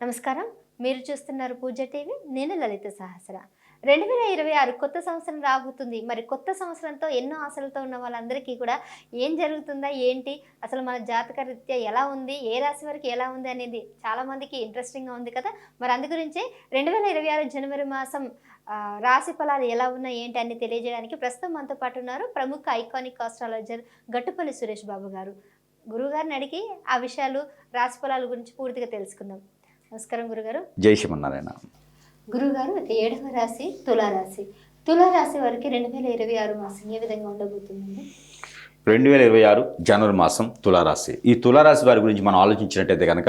నమస్కారం. మీరు చూస్తున్నారు పూజ టీవీ. నేను లలిత సహస్ర. రెండు వేల ఇరవై ఆరు కొత్త సంవత్సరం రాబోతుంది. మరి కొత్త సంవత్సరంతో ఎన్నో ఆశలతో ఉన్న వాళ్ళందరికీ కూడా ఏం జరుగుతుందా ఏంటి అసలు మన జాతక రీత్యా ఎలా ఉంది ఏ రాశి వరకు ఎలా ఉంది అనేది చాలామందికి ఇంట్రెస్టింగ్గా ఉంది కదా. మరి అందు గురించి రెండు వేల ఇరవై ఆరు జనవరి మాసం రాశి ఫలాలు ఎలా ఉన్నాయి ఏంటి అని తెలియజేయడానికి ప్రస్తుతం మనతో పాటు ఉన్నారు ప్రముఖ ఐకానిక్ ఆస్ట్రాలజర్ గట్టుపల్లి సురేష్ బాబు గారు. గురుగారిని అడిగి ఆ విషయాలు రాశి ఫలాల గురించి పూర్తిగా తెలుసుకుందాం. నమస్కారం గురుగారు. జై శ్రీమన్నారాయణ. గురుగారు ఏడవ రాశి తులారాశి. తులారాశి వారికి రెండు వేల ఇరవై ఆరు మాసం ఏ విధంగా ఉండబోతుందండి? రెండు వేల ఇరవై ఆరు జనవరి మాసం తులారాశి. ఈ తులారాశి వారి గురించి మనం ఆలోచించినట్టయితే కనుక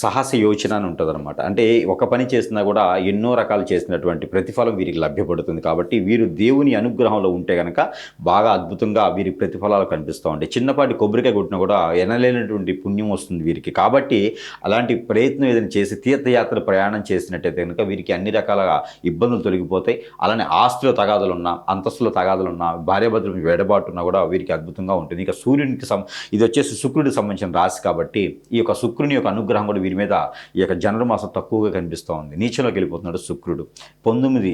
సాహస యోచన అని ఉంటుందన్నమాట. అంటే ఒక పని చేసినా కూడా ఎన్నో రకాలు చేసినటువంటి ప్రతిఫలం వీరికి లభ్యపడుతుంది కాబట్టి వీరు దేవుని అనుగ్రహంలో ఉంటే కనుక బాగా అద్భుతంగా వీరి ప్రతిఫలాలు కనిపిస్తూ ఉంటాయి. చిన్నపాటి కొబ్బరికాయ కొట్టినా కూడా ఎనలేనటువంటి పుణ్యం వస్తుంది వీరికి. కాబట్టి అలాంటి ప్రయత్నం ఏదైనా చేసి తీర్థయాత్ర ప్రయాణం చేసినట్టయితే కనుక వీరికి అన్ని రకాల ఇబ్బందులు తొలగిపోతాయి. అలానే ఆస్తుల తగాదులు ఉన్నా అంతస్తుల తగాదులు ఉన్నా భార్యాభద్రం వెడబాటు ఉన్నా కూడా వీరికి అద్భుతంగా ఉంటుంది. ఇక సూర్యునికి సం ఇది వచ్చేసి శుక్రుడికి సంబంధించిన రాశి కాబట్టి ఈ యొక్క శుక్రుని యొక్క అనుగ్రహం కూడా వీరి మీద ఈ యొక్క జనవరి మాసం తక్కువగా కనిపిస్తూ ఉంది. నీచంలోకి వెళ్ళిపోతున్నాడు శుక్రుడు. పంతొమ్మిది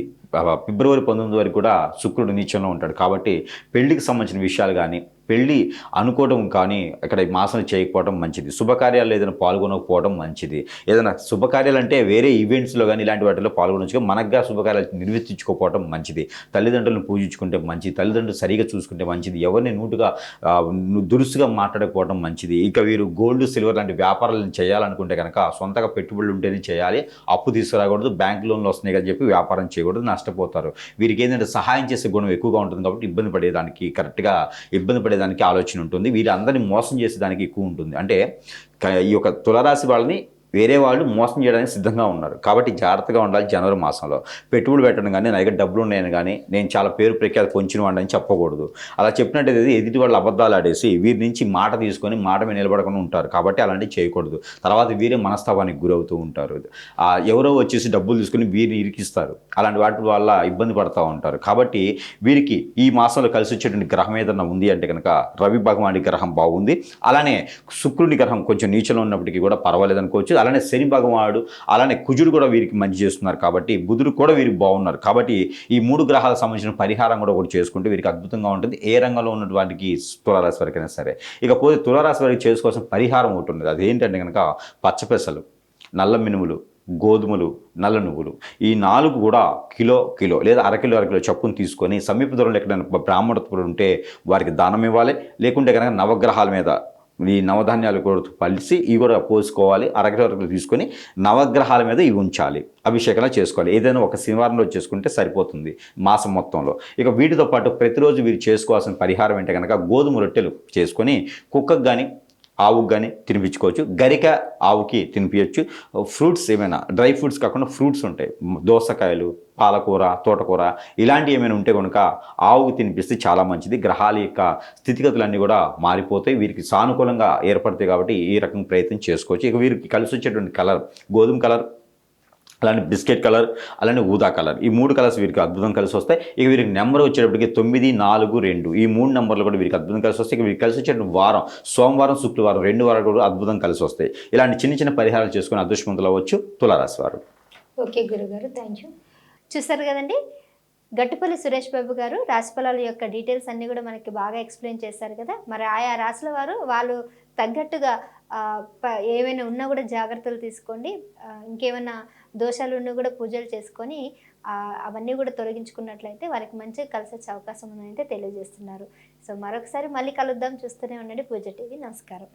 ఫిబ్రవరి పంతొమ్మిది వరకు కూడా శుక్రుడు నీచంలో ఉంటాడు. కాబట్టి పెళ్ళికి సంబంధించిన విషయాలు కానీ పెళ్ళి అనుకోవడం కానీ ఇక్కడ మాసం చేయకపోవడం మంచిది. శుభకార్యాలు ఏదైనా పాల్గొనకపోవడం మంచిది. ఏదైనా శుభకార్యాలు అంటే వేరే ఈవెంట్స్లో కానీ ఇలాంటి వాటిలో పాల్గొనవచ్చు మనగ్గా శుభకార్యాలు నిర్వర్తించుకోకపోవడం మంచిది. తల్లిదండ్రులను పూజించుకుంటే మంచిది. తల్లిదండ్రులు సరిగా చూసుకుంటే మంచిది. ఎవరిని నూటుగా దురుసుగా మాట్లాడకపోవడం మంచిది. ఇక వీరు గోల్డ్ సిల్వర్ లాంటి వ్యాపారాలను చేయాలనుకుంటే కనుక సొంతగా పెట్టుబడులు ఉంటేనే చేయాలి. అప్పు తీసుకురాకూడదు. బ్యాంక్ లోన్లు వస్తున్నాయి కదా చెప్పి వ్యాపారం చేయకూడదు. నష్టపోతారు. వీరికి ఏంటంటే సహాయం చేసే గుణం ఎక్కువగా ఉంటుంది కాబట్టి ఇబ్బంది పడేదానికి కరెక్ట్గా ఇబ్బంది పడేదానికి ఆలోచన ఉంటుంది. వీరందరినీ మోసం చేసేదానికి ఎక్కువ ఉంటుంది. అంటే ఈ యొక్క తులరాశి వాళ్ళని వేరే వాళ్ళు మోసం చేయడానికి సిద్ధంగా ఉన్నారు. కాబట్టి జాగ్రత్తగా ఉండాలి జనవరి మాసంలో. పెట్టుబడి పెట్టడం కానీ నా దగ్గర డబ్బులు ఉన్నాయని కానీ నేను చాలా పేరు ప్రఖ్యాతి పొంచిన వాడిని అని చెప్పకూడదు. అలా చెప్పినట్టయితే ఎదుటి వాళ్ళు అబద్ధాలు ఆడేసి వీరి నుంచి మాట తీసుకొని మాట మీద నిలబడకుండా ఉంటారు. కాబట్టి అలాంటివి చేయకూడదు. తర్వాత వీరే మనస్తాపానికి గురవుతూ ఉంటారు. ఎవరో వచ్చేసి డబ్బులు తీసుకొని వీరిని ఇరికిస్తారు. అలాంటి వాటి వల్ల ఇబ్బంది పడుతూ ఉంటారు. కాబట్టి వీరికి ఈ మాసంలో కలిసి వచ్చేటువంటి గ్రహం ఏదన్నా ఉంది అంటే కనుక రవి భగవాని గ్రహం బాగుంది. అలానే శుక్రుని గ్రహం కొంచెం నీచలో ఉన్నప్పటికీ కూడా పర్వాలేదు అనుకోవచ్చు. అలానే శని భగవానుడు అలానే కుజుడు కూడా వీరికి మంచి చేస్తున్నారు కాబట్టి బుధుడు కూడా వీరికి బాగున్నారు. కాబట్టి ఈ మూడు గ్రహాలకు సంబంధించిన పరిహారం కూడా ఒకటి చేసుకుంటే వీరికి అద్భుతంగా ఉంటుంది. ఏ రంగంలో ఉన్నటువంటి తులారాశి వరకైనా సరే. ఇకపోతే తులారాశి వారికి చేసుకోవాల్సిన పరిహారం ఒకటి ఉన్నది. అది ఏంటంటే కనుక పచ్చపెసలు నల్ల మినుములు గోధుమలు నల్ల నువ్వులు. ఈ నాలుగు కూడా కిలో కిలో లేదా అరకిలో అరకిలో చప్పును తీసుకొని సమీప దూరంలో ఎక్కడైనా బ్రాహ్మణత్వులు ఉంటే వారికి దానం ఇవ్వాలి. లేకుంటే కనుక నవగ్రహాల మీద ఈ నవధాన్యాలు కూడా పలిసి ఇవి కూడా పోసుకోవాలి అరకిలో వరకు తీసుకొని నవగ్రహాల మీద ఇవి ఉంచాలి అభిషేకంలో చేసుకోవాలి. ఏదైనా ఒక శనివారంలో చేసుకుంటే సరిపోతుంది మాసం మొత్తంలో. ఇక వీటితో పాటు ప్రతిరోజు వీరు చేసుకోవాల్సిన పరిహారం ఏంటంటే కనుక గోధుమ రొట్టెలు చేసుకొని కుక్కకు కానీ ఆవుకి కానీ తినిపించుకోవచ్చు. గరిక ఆవుకి తినిపించవచ్చు ఫ్రూట్స్ ఏమైనా డ్రై ఫ్రూట్స్ కాకుండా ఫ్రూట్స్ ఉంటాయి. దోసకాయలు పాలకూర తోటకూర ఇలాంటివి ఏమైనా ఉంటే కనుక ఆవుకి తినిపిస్తే చాలా మంచిది. గ్రహాల యొక్క స్థితిగతులన్నీ కూడా మారిపోతాయి. వీరికి సానుకూలంగా ఏర్పడతాయి కాబట్టి ఈ రకం ప్రయత్నం చేసుకోవచ్చు. ఇక వీరికి కలిసి వచ్చేటువంటి కలర్ గోధుమ కలర్ అలానే బిస్కెట్ కలర్ అలానే ఊదా కలర్. ఈ మూడు కలర్స్ వీరికి అద్భుతం కలిసి వస్తాయి. ఇక వీరికి నెంబర్ వచ్చేటప్పటికి తొమ్మిది నాలుగు రెండు. ఈ మూడు నెంబర్లు కూడా వీరికి అద్భుతం కలిసి వస్తాయి. ఇక వీరికి కలిసి వచ్చేటువంటి వారం సోమవారం శుక్రవారం రెండు వారాలు కూడా అద్భుతం కలిసి వస్తాయి. ఇలాంటి చిన్న చిన్న పరిహారాలు చేసుకుని అదృష్టవంతులు అవ్వచ్చు తులారాశి వారు. ఓకే గురుగారు థ్యాంక్ యూ. చూస్తారు కదండి గట్టిపల్లి సురేష్ బాబు గారు రాశిఫలాల యొక్క డీటెయిల్స్ అన్నీ కూడా మనకి బాగా ఎక్స్ప్లెయిన్ చేశారు కదా. మరి ఆయా రాశుల వారు వాళ్ళు తగ్గట్టుగా ఏమైనా ఉన్నా కూడా జాగ్రత్తలు తీసుకోండి. ఇంకేమైనా దోషాలు కూడా పూజలు చేసుకొని అవన్నీ కూడా తొలగించుకున్నట్లయితే వారికి మంచిగా కలిసి వచ్చే అవకాశం ఉందని అయితే తెలియజేస్తున్నారు. సో మరొకసారి మళ్ళీ కలుద్దాం చూస్తూనే ఉండండి. పూజ టీవీ నమస్కారం.